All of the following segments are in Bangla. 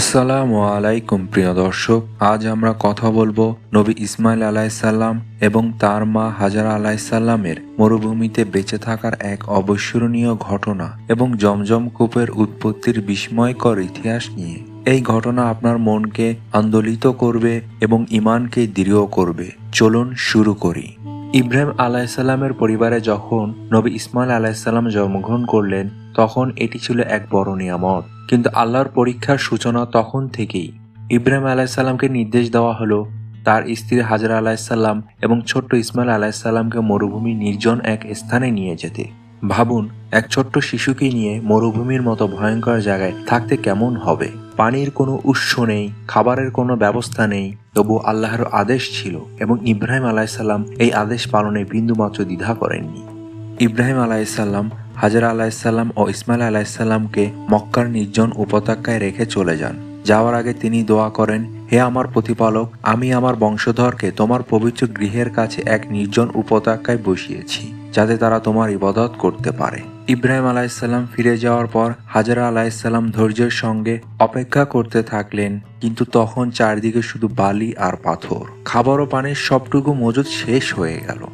আসসালামু আলাইকুম, প্রিয় দর্শক। আজ আমরা কথা বলব নবী ইসমাইল আলাইসাল্লাম এবং তার মা হাজারা আলাইসাল্লামের মরুভূমিতে বেঁচে থাকার এক অবিস্মরণীয় ঘটনা এবং জমজম কূপের উৎপত্তির বিস্ময়কর ইতিহাস নিয়ে। এই ঘটনা আপনার মনকে আন্দোলিত করবে এবং ইমানকে দৃঢ় করবে। চলুন শুরু করি। ইব্রাহিম আলাইসাল্লামের পরিবারে যখন নবী ইসমাইল আলাইসাল্লাম জন্মগ্রহণ করলেন, তখন এটি ছিল এক বড় নিয়ামত। কিন্তু আল্লাহর পরীক্ষার সূচনা তখন থেকেই। ইব্রাহিম আলাইসাল্লামকে নির্দেশ দেওয়া হলো, তার স্ত্রী হাজরা আলাইসাল্লাম এবং ছোট্ট ইসমাইল আলাইসাল্লামকে মরুভূমি নির্জন এক স্থানে নিয়ে যেতে। ভাবুন, এক ছোট্ট শিশুকে নিয়ে মরুভূমির মতো ভয়ঙ্কর জায়গায় থাকতে কেমন হবে? পানির কোনো উৎস নেই, খাবারের কোনো ব্যবস্থা নেই। তবু আল্লাহর আদেশ ছিল এবং ইব্রাহিম আলাইসাল্লাম এই আদেশ পালনে বিন্দুমাত্র দ্বিধা করেননি। ইব্রাহিম আলাইসাল্লাম হাজারা আলাইসাল্লাম ও ইসমাইল আলাইসাল্লামকে মক্কার নির্জন উপত্যকায় রেখে চলে যান। যাওয়ার আগে তিনি দোয়া করেন, হে আমার প্রতিপালক, আমি আমার বংশধরকে তোমার পবিত্র গৃহের কাছে এক নির্জন উপত্যকায় বসিয়েছি, যাতে তারা তোমার ইবাদত করতে পারে। ইব্রাহিম আলাইসাল্লাম ফিরে যাওয়ার পর হাজারা আলাইসাল্লাম ধৈর্যের সঙ্গে অপেক্ষা করতে থাকলেন। কিন্তু তখন চারদিকে শুধু বালি আর পাথর। খাবার ও পানির সবটুকু মজুদ শেষ হয়ে গেল।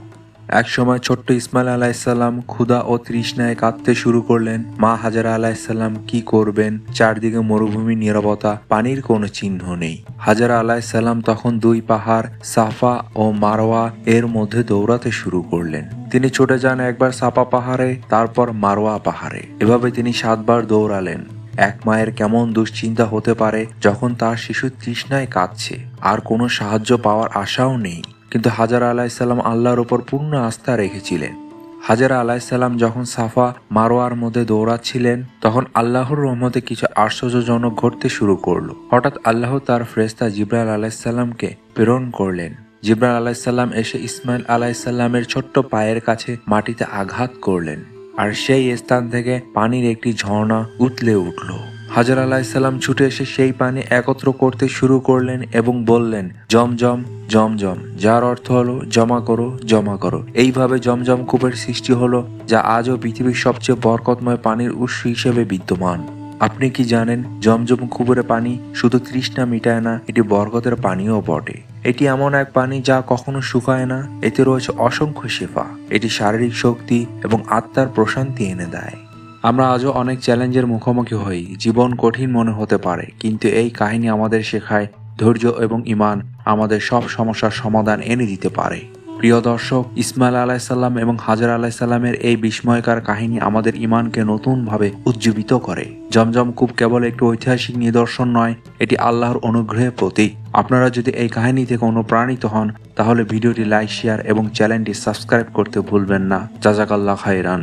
এক সময় ছোট্ট ইসমাইল আলাইসাল্লাম ক্ষুধা ও তৃষ্ণায় কাঁদতে শুরু করলেন। মা হাজারা আলাইসাল্লাম কি করবেন? চারদিকে মরুভূমি, নিরবতা, পানির কোনো চিহ্ন নেই। হাজারা আলাইসাল্লাম তখন দুই পাহাড়, সাফা ও মারোয়া এর মধ্যে দৌড়াতে শুরু করলেন। তিনি ছুটে যান একবার সাফা পাহাড়ে, তারপর মারোয়া পাহাড়ে। এভাবে তিনি সাতবার দৌড়ালেন। এক মায়ের কেমন দুশ্চিন্তা হতে পারে যখন তার শিশু তৃষ্ণায় কাঁদছে। আর কোনো সাহায্য পাওয়ার আশাও নেই। কিন্তু হাজারা আলাইসাল্লাম আল্লাহর ওপর পূর্ণ আস্থা রেখেছিলেন। হাজারা আলাইসাল্লাম যখন সাফা মারোয়ার মধ্যে দৌড়াচ্ছিলেন, তখন আল্লাহর রহমতে কিছু আশ্চর্যজনক ঘটতে শুরু করল। হঠাৎ আল্লাহ তার ফ্রেস্তা জিব্রাইল আলাইসাল্লামকে প্রেরণ করলেন। জিব্রাইল আলাইসাল্লাম এসে ইসমাইল আলাইসাল্লামের ছোট্ট পায়ের কাছে মাটিতে আঘাত করলেন। আর সেই স্থান থেকে পানির একটি ঝর্ণা উতলে উঠল। হাজার আলাহিসাল্লাম ছুটে এসে সেই পানি একত্র করতে শুরু করলেন এবং বললেন জমজম জমজম যার অর্থ হলো জমা করো জমা করো। এইভাবে জমজম কূপের সৃষ্টি হলো, যা আজও পৃথিবীর সবচেয়ে বরকতময় পানির উৎস হিসেবে বিদ্যমান। আপনি কি জানেন জমজম কুবুরে পানি শুধু তৃষ্ণা মিটায় না, এটি বরকতের পানিও বটে। এটি এমন এক পানি যা কখনো শুকায় না। এতে রয়েছে অসংখ্য শেফা। এটি শারীরিক শক্তি এবং আত্মার প্রশান্তি এনে দেয়। আমরা আজও অনেক চ্যালেঞ্জের মুখোমুখি হই। জীবন কঠিন মনে হতে পারে, কিন্তু এই কাহিনী আমাদের শেখায় ধৈর্য এবং ইমান আমাদের সব সমস্যার সমাধান এনে দিতে পারে। প্রিয় দর্শক, ইসমাইল আলাইসাল্লাম এবং হাজার আলাইসাল্লামের এই বিস্ময়কার কাহিনী আমাদের ইমানকে নতুনভাবে উজ্জীবিত করে। জমজম কূপ কেবল একটি ঐতিহাসিক নিদর্শন নয়, এটি আল্লাহর অনুগ্রহের প্রতীক। আপনারা যদি এই কাহিনী থেকে অনুপ্রাণিত হন, তাহলে ভিডিওটি লাইক, শেয়ার এবং চ্যানেলটি সাবস্ক্রাইব করতে ভুলবেন না। জাজাকাল্লা খাইরান